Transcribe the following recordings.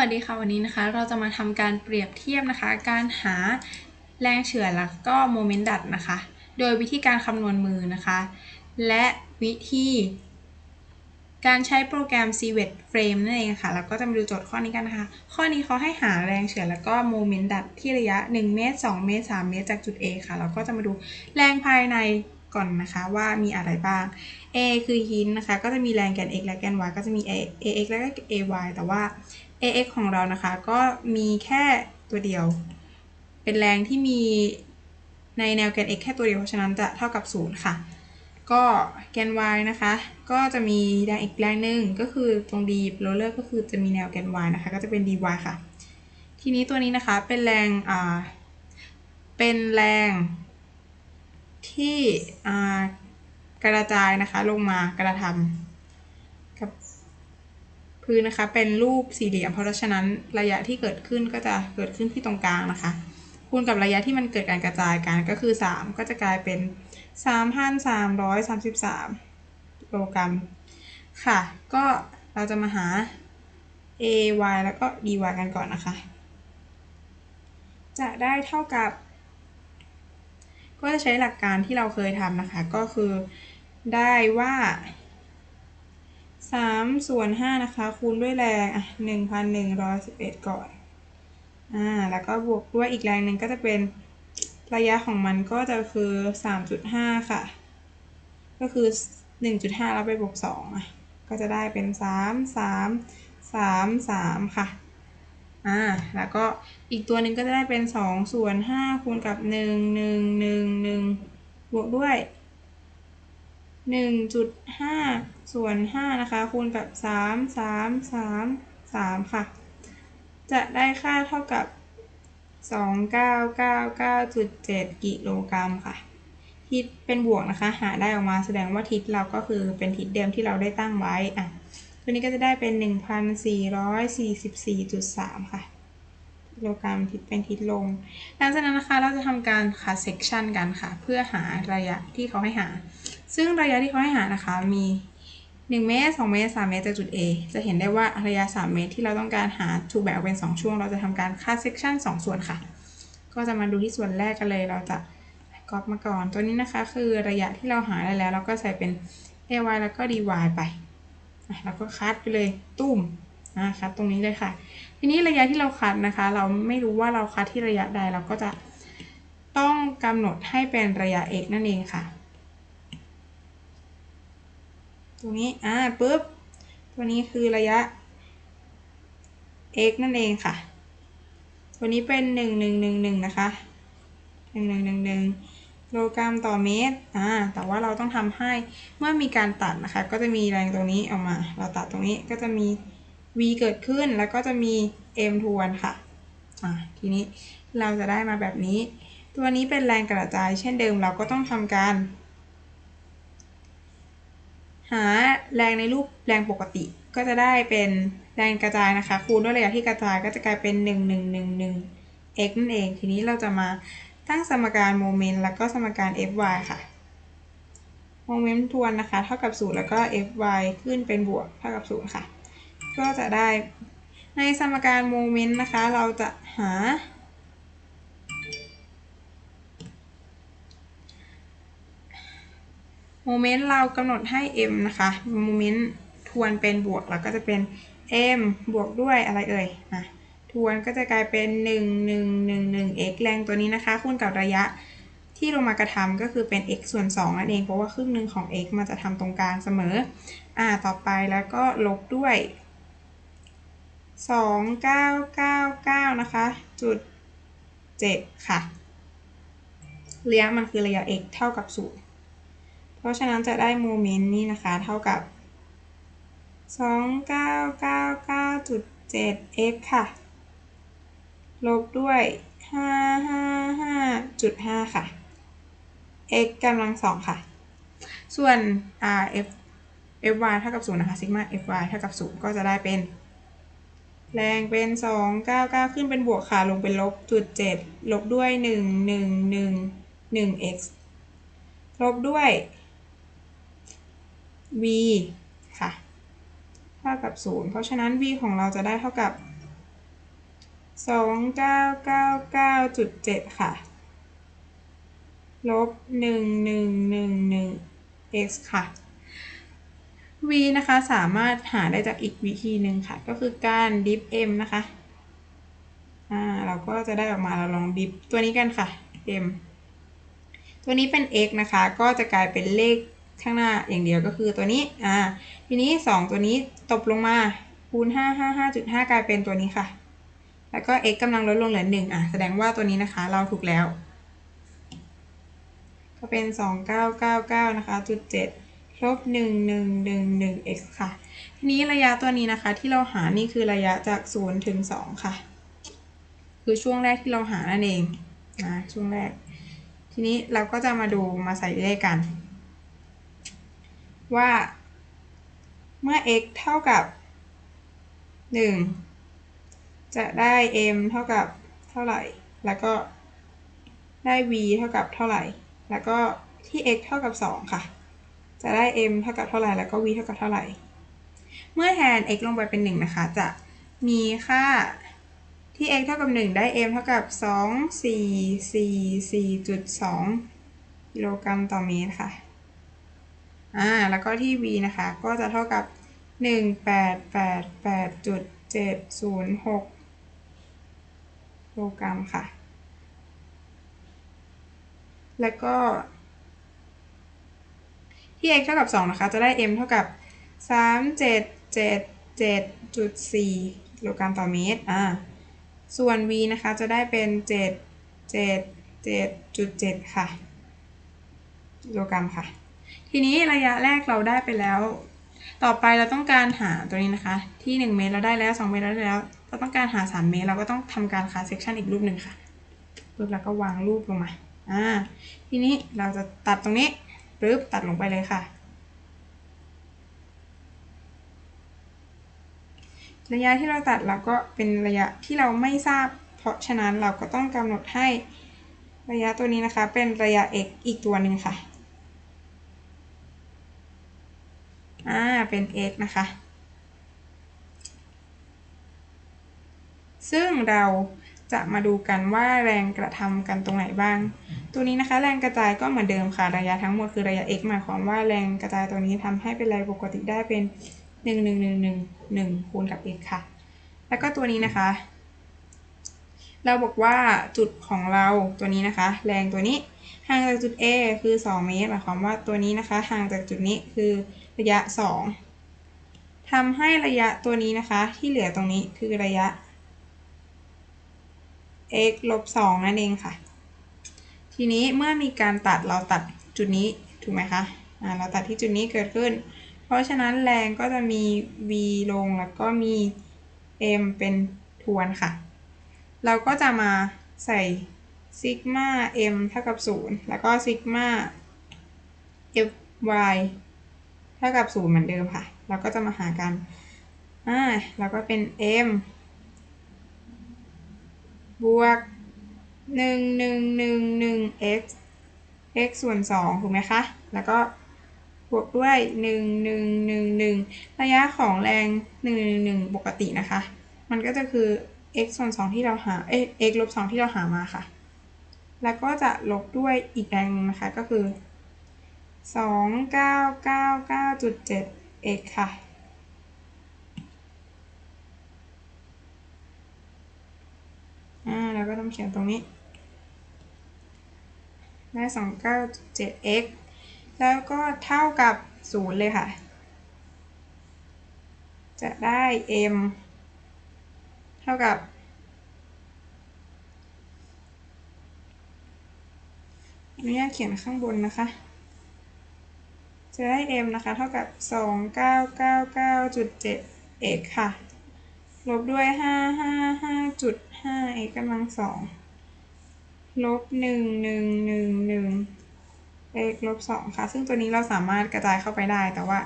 วัสดีค่ะวันนี้นะคะ เราจะมาทำการเปรียบเทียบนะคะ การหาแรงเฉื่อยแล้วก็โมเมนต์ดัดนะคะ โดยวิธีการคำนวณมือนะคะ และวิธี การใช้โปรแกรม c v e t Frame นั่นเองค่ะแล้วก็จะมาดูโจทย์ข้อนี้กันนะคะ ข้อนี้เขาให้หาแรงเฉื่อยแล้วก็โมเมนต์ดัดที่ระยะ 1 เมตร 2 เมตร 3 เมตรจากจุด A ค่ะแล้วก็จะมาดูแรงภายในก่อนนะคะว่ามีอะไรบ้าง A คือหินนะคะ ก็จะมีแรงแกน x และแกน y ก็จะมี A ax และก็ ay แต่ว่า ax ของเรานะคะ ก็มีแค่ตัวเดียว เป็นแรงที่มีในแนวแกน x แค่ตัวเดียว เพราะฉะนั้นจะเท่ากับ 0 ค่ะ ก็แกน y นะคะ ก็จะมีแรงอีกแรงหนึ่งก็คือตรง d โรลเลอร์ก็คือจะมีแนวแกน y นะคะ ก็จะเป็น dy ค่ะ ทีนี้ตัวนี้นะคะเป็นแรงอ่าเป็นแรงที่กระจายนะคะลงมากระทำ พื้นนะคะ เป็นรูปสี่เหลี่ยม เพราะฉะนั้นระยะที่เกิดขึ้นก็จะเกิดขึ้นที่ตรงกลางนะคะ คูณกับระยะที่มันเกิดการกระจายกันก็คือ 3 ก็จะกลายเป็น3,333กิโลกรัมค่ะ ก็เราจะมาหา a y แล้วก็ dy กันก่อนนะคะ จะได้เท่ากับ ก็จะใช้หลักการที่เราเคยทำนะคะ ก็คือได้ว่า 3ส่วน5นะคะ คูณด้วยแรงอะ1,111ก่อนอ่าแล้วก็บวกด้วยอีกแรงหนึ่งก็จะเป็นระยะของมันก็จะคือ3.5ค่ะ ก็คือ1.5แล้วไปบวก2อะก็จะได้เป็น3 3 3 3ค่ะอ่าแล้วก็อีกตัวหนึ่งก็จะได้เป็น2ส่วน5คูณกับ1 1 1 1บวกด้วย 1.5ส่วน5นะคะคูณกับ3 3 3 3ค่ะ จะได้ค่าเท่ากับ2999.7กิโลกรัมค่ะ ทิศเป็นบวกนะคะ หาได้ออกมาแสดงว่าทิศเราก็คือเป็นทิศเดิมที่เราได้ตั้งไว้อะตัวนี้ก็จะได้เป็น 1,444.3 ค่ะกิโลกรัมทิศเป็นทิศลง หลังจากนั้นนะคะเราจะทำการคัดเซกชันกันค่ะ เพื่อหาระยะที่เขาให้หา ซึ่งระยะที่เขาให้หานะคะมี 1 เมตร 2 เมตร 3 เมตรจากจุด A จะเห็นได้ว่าระยะ 3 เมตรที่เราต้องการหาถูกแบ่งออกเป็น 2 ช่วง เราจะทำการคัดเซกชัน2 ส่วนค่ะ ก็จะมาดูที่ส่วนแรกกันเลย เราจะก๊อปมาก่อน ตัวนี้นะคะคือระยะที่เราหาได้แล้ว เราก็ใส่เป็น ay แล้วก็ dy ไปแล้วก็คัดไปเลยตุ้มนะคัดตรงนี้เลยค่ะ ทีนี้ระยะที่เราคัดนะคะ เราไม่รู้ว่าเราคัดที่ระยะใดเราก็จะต้องกำหนดให้เป็นระยะ x นั่นเองค่ะ ตรงนี้ อ่าปุ๊บ ตัวนี้คือระยะ x นั่นเองค่ะ ตัวนี้เป็น 1 1 1 1 นะคะ 1 1 1 1กิโลกรัมต่อเมตร อ่า แต่ว่าเราต้องทำให้ เมื่อมีการตัดนะคะ ก็จะมีแรงตรงนี้ออกมา เราตัดตรงนี้ก็จะมี v เกิดขึ้น แล้วก็จะมี m ทวนค่ะ อ่า ทีนี้เราจะได้มาแบบนี้ ตัวนี้เป็นแรงกระจาย เช่นเดิม เราก็ต้องทำการ หาแรงในรูปแรงปกติก็จะได้เป็นแรงกระจายนะคะ คูณด้วยระยะที่กระจายก็จะกลายเป็น 1 1 1 1 x นั่นเอง ทีนี้เราจะมาตั้งสมการโมเมนต์แล้วก็สมการ fy ค่ะโมเมนต์ทวนนะคะ เท่ากับ0แล้วก็ fy ขึ้นเป็นบวกเท่ากับ0ค่ะ ก็จะได้ในสมการโมเมนต์นะคะ เราจะหา มเมนต์เรากำหนดให้ m นะคะโมเมนต์ทวนเป็นบวกแล้วก็จะเป็น m บวกด้วยอะไรเอ่ยนะทวนก็จะกลายเป็น 1 1 1 1 x แรงตัวนี้นะคะ คูณกับระยะที่ลงมากระทำก็คือเป็น x ส่วน2นั่นเองเพราะว่าครึ่งหนึ่งของ x มันจะทำตรงกลางเสมอ อ่า ต่อไปแล้วก็ลบด้วย 2999 นะคะ จุด 7 ค่ะ ระยะมันคือระยะ x เท่ากับ 0 เพราะฉะนั้นจะได้โมเมนต์นี้นะคะ เท่ากับ 2999.7x ค่ะ ลบด้วย 555.5 ค่ะ x กำลังสองค่ะ ส่วน r f fy เท่ากับ0นะคะซิกมา fy เท่ากับ0ก็จะได้เป็น แรงเป็น 299 ขึ้นเป็นบวกค่ะ ลงเป็นลบจุด7ลบด้วย 1111x ลบด้วย v ค่ะเท่ากับ 0 เพราะฉะนั้น v ของเราจะได้เท่ากับสองเก้าเก้าเก้าจุดเจ็ดค่ะ ลบหนึ่งหนึ่งหนึ่งหนึ่ง x ค่ะ v นะคะสามารถหาได้จากอีกวิธีหนึ่งค่ะ ก็คือการ diff m นะคะ อ่า เราก็จะได้ออกมาเราลอง diff ตัวนี้กันค่ะ m ตัวนี้เป็น x นะคะ ก็จะกลายเป็นเลข ข้างหน้าอย่างเดียวก็คือตัวนี้อ่าทีนี้ 2 ตัวนี้ตบลงมาคูณ5 5 5.5 กลายเป็นตัวนี้ค่ะ แล้วก็ x กำลังลดลงเหลือ1อะแสดงว่าตัวนี้นะคะ เราถูกแล้ว ก็เป็น 2999 นะคะจุด7ลบ1111 x ค่ะ ทีนี้ระยะตัวนี้นะคะที่เราหานี่คือระยะจาก 0 ถึง 2 ค่ะ คือช่วงแรกที่เราหานั่นเองนะช่วงแรก ทีนี้เราก็จะมาดูมาใส่เลขกัน ว่าเมื่อ x เท่ากับ 1 จะได้ m เท่ากับเท่าไหร่ แล้วก็ได้ v เท่ากับเท่าไหร่ แล้วก็ที่ x เท่ากับ 2 ค่ะ จะได้ m เท่ากับเท่าไหร่ แล้วก็ v เท่ากับเท่าไหร่ เมื่อแทน x ลงไปเป็น 1 นะคะ จะมีค่าที่ x เท่ากับ 1 ได้ m เท่ากับ 2 4 4 4.2 กิโลกรัมต่อเมตรค่ะ อ่าแล้วก็ที่ v นะคะ ก็จะเท่ากับ 1888.706กิโลกรัมค่ะ แล้วก็ ที่ x เท่ากับ 2 นะคะ จะได้ m เท่ากับ3777.4กิโลกรัมต่อเมตร อ่า ส่วน v นะคะ จะได้เป็น 777.7 ค่ะกิโลกรัมค่ะ ทีนี้ระยะแรกเราได้ไปแล้ว ต่อไปเราต้องการหาตัวนี้นะคะ ที่ 1 เมตรเราได้แล้ว 2 เมตรเราได้แล้ว เราต้องการหา 3 เมตร เราก็ต้องทำการคัดเซกชันอีกรูปหนึ่งค่ะปึ๊บแล้วก็วางรูปลงมาอ่าทีนี้เราจะตัดตรงนี้ปึ๊บตัดลงไปเลยค่ะระยะที่เราตัดเราก็เป็นระยะที่เราไม่ทราบ เพราะฉะนั้นเราก็ต้องกำหนดให้ระยะตัวนี้นะคะ เป็นระยะ x อีกตัวหนึ่งค่ะ อ่า เป็น x นะคะ ซึ่งเราจะมาดูกันว่าแรงกระทำกันตรงไหนบ้าง ตัวนี้นะคะ แรงกระจายก็เหมือนเดิมค่ะ ระยะทั้งหมดคือระยะ x หมายความว่าแรงกระจายตัวนี้ทำให้เป็นแรงปกติได้เป็น 1 1 1 1 1คูณกับ x ค่ะ แล้วก็ตัวนี้นะคะ เราบอกว่าจุดของเราตัวนี้นะคะ แรงตัวนี้ห่างจากจุด A คือ 2 เมตร หมายความว่าตัวนี้นะคะ ห่างจากจุดนี้คือ ระยะ 2ทำให้ระยะตัวนี้นะคะที่เหลือตรงนี้คือระยะ x ลบ2นั่นเองค่ะ ทีนี้เมื่อมีการตัดเราตัดจุดนี้ถูกไหมคะอ่าเราตัดที่จุดนี้เกิดขึ้น เพราะฉะนั้นแรงก็จะมี v ลงแล้วก็มี m เป็นทวนค่ะ เราก็จะมาใส่ซิกมา m เท่ากับ 0 แล้วก็ซิกมา f y เท่ากับ0เหมือนเดิมค่ะ เราก็จะมาหากัน อ่าแล้วก็เป็น m บวก 1 1 1 1 x x ส่วน2ถูกไหมคะ แล้วก็บวกด้วย 1 1 1 1 ระยะของแรง1 1 1 ปกตินะคะ มันก็จะคือ x ส่วน2ที่เราหา เอ๊ะ x ลบ2ที่เราหามาค่ะ แล้วก็จะลบด้วยอีกแรงนึงนะคะ ก็คือ 2999.7 x ค่ะ อ่าแล้วก็ต้องเขียนตรงนี้ ได้ 29.7x แล้วก็เท่ากับ0เลยค่ะ จะได้ m เท่ากับอนุญาตเขียนข้างบนนะคะ จะได้ m นะคะ เท่ากับ 2999.7 x ค่ะ ลบด้วย 555.5 x กำลังสองลบ 1 1 1 1 x ลบ2ค่ะ ซึ่งตัวนี้เราสามารถกระจายเข้าไปได้ แต่ว่า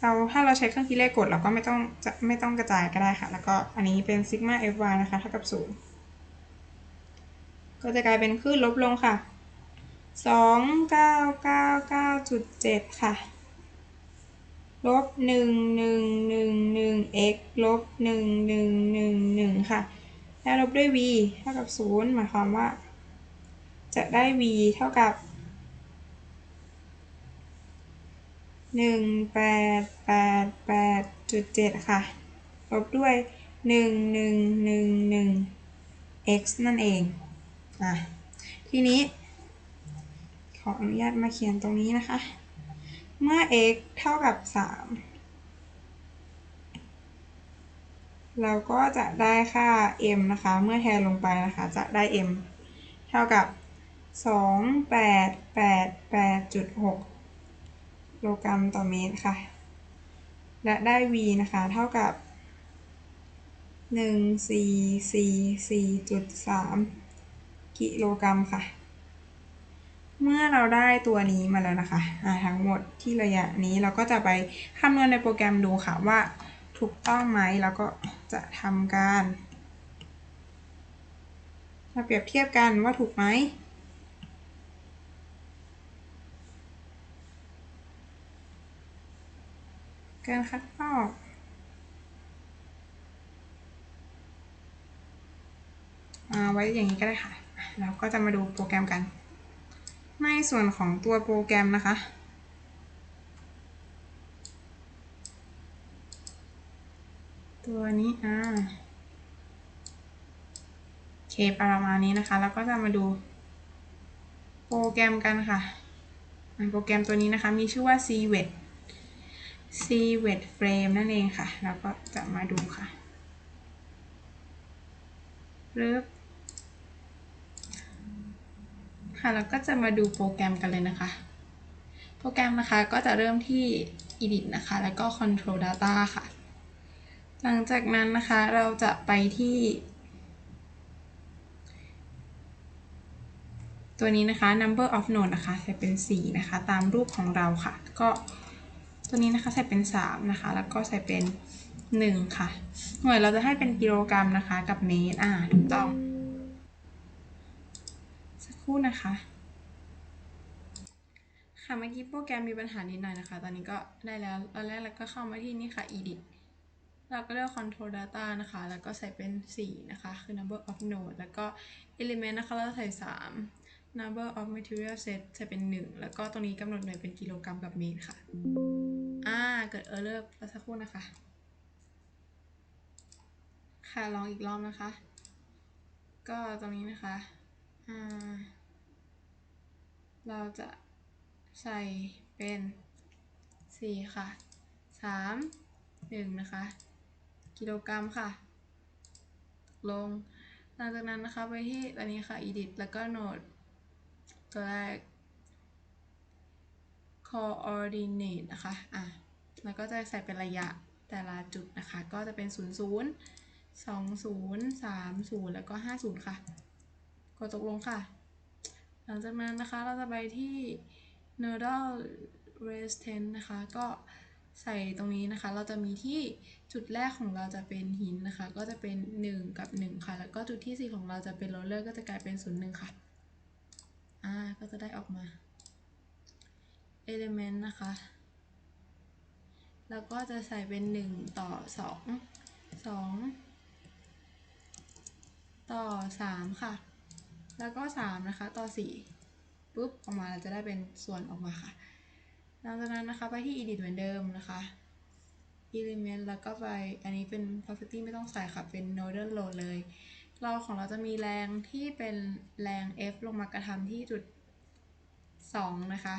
เราถ้าเราใช้เครื่องคิดเลขกดเราก็ไม่ต้องจะไม่ต้องกระจายก็ได้ค่ะ แล้วก็อันนี้เป็นซิกมา fy นะคะ เท่ากับ 0 ก็จะกลายเป็นคลื่นลบลงค่ะ 2999.7ค่ะ ลบ1 1 1 1 x ลบ1 1 1 1ค่ะ แล้วลบด้วย v เท่ากับ0หมายความว่า จะได้ v เท่ากับ1 8 8 8จุด7ค่ะ ลบด้วย1 1 1 1 x นั่นเอง อะ ทีนี้ ขออนุญาตมาเขียนตรงนี้นะคะ เมื่อ x เท่ากับ 3 เราก็จะได้ค่า m นะคะ เมื่อแทนลงไปนะคะ จะได้ m เท่ากับ 2.88.8.6กิโลกรัมต่อเมตรค่ะ และได้ v นะคะ เท่ากับ 1444.3 กิโลกรัมค่ะ เมื่อเราได้ตัวนี้มาแล้วนะคะะทั้งหมดที่ระยะนี้เราก็จะไปคำนวณในโปรแกรมดูค่ะว่าถูกต้องไหมแล้วก็จะทำการมาเปรียบเทียบกันว่าถูกไหมการคัดลอกมาไว้อย่างนี้ก็ได้ค่ะแล้วก็จะมาดูโปรแกรมกัน ในส่วนของตัวโปรแกรมนะคะ ตัวนี้อ่าเคประมาณนี้นะคะ แล้วก็จะมาดูโปรแกรมกันค่ะโปรแกรมตัวนี้นะคะ มีชื่อว่า CWET c w e t frame นั่นเองค่ะ แล้วก็จะมาดูค่ะรึบ ค่ะแล้วก็จะมาดูโปรแกรมกันเลยนะคะ โปรแกรมนะคะก็จะเริ่มที่ edit นะคะ แล้วก็ control data ค่ะ หลังจากนั้นนะคะเราจะไปที่ ตัวนี้นะคะ number of node นะคะ ใส่เป็น 4 นะคะ ตามรูปของเราค่ะ ก็ตัวนี้นะคะใส่เป็น 3 นะคะ แล้วก็ใส่เป็น 1 ค่ะ หน่วยเราจะให้เป็นกิโลกรัมนะคะกับเมตรอ่าถูกต้อง รู่นะคะค่ะเมื่อกี้โปรแกรมมีปัญหานิดหน่อยนะคะ ตอนนี้ก็ได้แล้วตอนแรกเราก็เข้ามาที่นี่ค่ะ edit เราก็เลือก control data นะคะ แล้วก็ใส่เป็น 4 นะคะ คือ number of node แล้วก็ element นะคะ เราใส่ 3 number of material set ใส่เป็น 1 แล้วก็ตรงนี้กำหนดหน่วยเป็นกิโลกรัมกับเมตรค่ะ อ่า เกิด error รอสักครู่นะคะ ค่ะ ลองอีกรอบนะคะ ก็ตรงนี้นะคะ อ่า เราจะใส่เป็น 4 ค่ะ 3 1 นะคะ กิโลกรัมค่ะ ลง หลังจากนั้นนะคะไปที่ตัวนี้ค่ะ edit แล้วก็โหนด ตัวแรก coordinate นะคะ อะ แล้วก็จะใส่เป็นระยะแต่ละจุดนะคะ ก็จะเป็น 0 0 2 0 3 0 แล้วก็ 50 ค่ะ กดตกลงค่ะ ลังจากนั้นนะคะเราจะไปที่ nodal resistance นะคะ ก็ใส่ตรงนี้นะคะ เราจะมีที่จุดแรกของเราจะเป็นหินนะคะ ก็จะเป็น 1 กับ 1 ค่ะ แล้วก็จุดที่ 4 ของเราจะเป็นโรลเลอร์ก็จะกลายเป็น 0 1 ค่ะ อ่า ก็จะได้ออกมา element นะคะ แล้วก็จะใส่เป็น 1 ต่อ 2 2 ต่อ 3 ค่ะ แล้วก็3นะคะต่อ4ปุ๊บออกมาเราจะได้เป็นส่วนออกมาค่ะหลังจากนั้นนะคะไปที่ edit เหมือนเดิมนะคะ element แล้วก็ไปอันนี้เป็น property ไม่ต้องใส่ค่ะ เป็น nodal load เลย เราของเราจะมีแรงที่เป็นแรง F ลงมากระทำที่จุด 2 นะคะ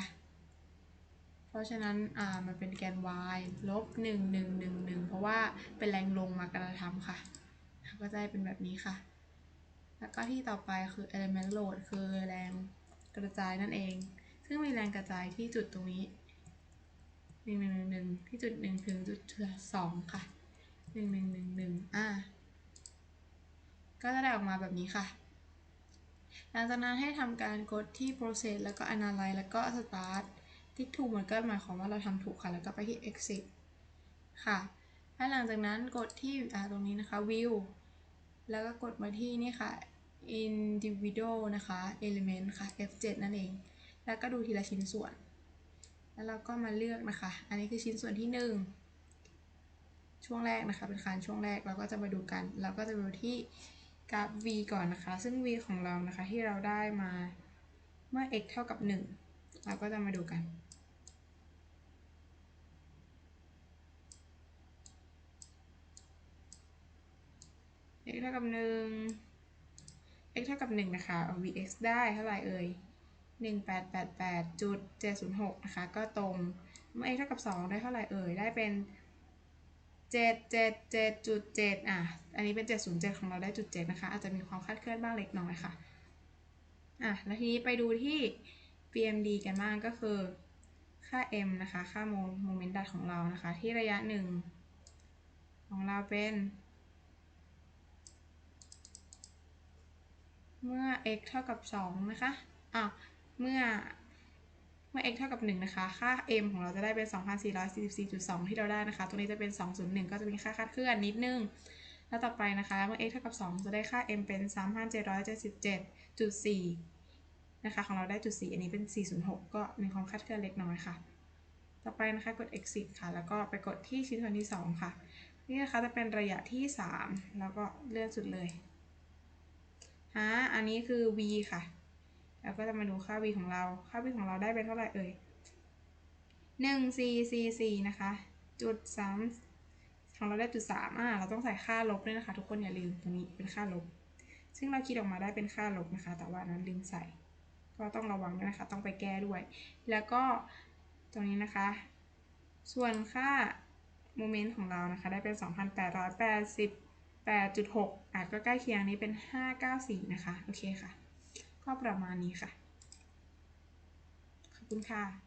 เพราะฉะนั้นอ่ามันเป็นแกน y ลบ 1 1 1 1 เพราะว่าเป็นแรงลงมากระทำค่ะ ก็จะได้เป็นแบบนี้ค่ะ แล้วก็ที่ต่อไปคือ element load คือแรงกระจายนั่นเอง ซึ่งมีแรงกระจายที่จุดตรงนี้หนึ่งหนึ่งหนึ่งที่จุดหนึ่งถึงจุดสองค่ะหนึ่งหนึ่งหนึ่งหนึ่งอ่าก็จะได้ออกมาแบบนี้ค่ะ หลังจากนั้นให้ทำการกดที่ process แล้วก็ analyze แล้วก็ start ติ๊กถูกมันก็หมายความว่าเราทำถูกค่ะ แล้วก็ไปที่ exit ค่ะและหลังจากนั้นกดที่อ่าตรงนี้นะคะ view แล้วก็กดมาที่นี่ค่ะ individual นะคะ element ค่ะ F7 นั่นเอง แล้วก็ดูทีละชิ้นส่วน แล้วเราก็มาเลือกนะคะ อันนี้คือชิ้นส่วนที่ 1 ช่วงแรกนะคะ เป็นคานช่วงแรก เราก็จะมาดูกัน เราก็จะดูที่กราฟ v ก่อนนะคะ ซึ่ง v ของเรานะคะ ที่เราได้มาเมื่อ x เท่ากับ 1 เราก็จะมาดูกัน x เท่ากับ1 x เท่ากับ 1 นะคะ เอา vx ได้เท่าไหร่เอ่ย1888.706 นะคะ ก็ตรง เมื่อ x เท่ากับ 2 ได้เท่าไหร่เอ่ย ได้เป็น 777.7 อะ อันนี้เป็น 707 ของเราได้จุด7นะคะ อาจจะมีความคลาดเคลื่อนบ้างเล็กน้อยค่ะ อะ แล้วทีนี้ไปดูที่ PMD กันบ้างก็คือ ค่า m นะคะ ค่าโมโมเมนต์ดัดของเรานะคะ ที่ระยะ 1 ของเราเป็น เมื่อ x เท่ากับ 2 นะคะอะเมื่อเมื่อ x เท่ากับ 1 นะคะ ค่า m ของเราจะได้เป็น 2444.2 ที่เราได้นะคะ ตัวนี้จะเป็น 201 ก็จะมีค่าคาดเคลื่อนนิดนึง แล้วต่อไปนะคะ เมื่อ x เท่ากับ 2 จะได้ค่า m เป็น3,777.4 นะคะ ของเราได้จุด 4 อันนี้เป็น 406 ก็มีความคาดเคลื่อนเล็กน้อยค่ะ ต่อไปนะคะ กด exit ค่ะ แล้วก็ไปกดที่ชิ้นส่วนที่ 2 ค่ะ นี่นะคะจะเป็นระยะที่ 3 แล้วก็เลื่อนสุดเลย ฮะอันนี้คือ v ค่ะ แล้วก็จะมาดูค่า v ของเรา ค่า v ของเราได้เป็นเท่าไหร่เอ่ยหนึ่งสี่สี่สี่นะคะ จุดสามของเราได้จุดสามอ่าเราต้องใส่ค่าลบด้วยนะคะ ทุกคนอย่าลืมตรงนี้เป็นค่าลบ ซึ่งเราคิดออกมาได้เป็นค่าลบนะคะ แต่ว่านั้นลืมใส่ ก็ต้องระวังด้วยนะคะ ต้องไปแก้ด้วย แล้วก็ตรงนี้นะคะ ส่วนค่าโมเมนต์ของเรานะคะ ได้เป็น 2,888.6อะก็ใกล้เคียงนี้เป็น 594 นะคะ โอเคค่ะ ก็ประมาณนี้ค่ะ ขอบคุณค่ะ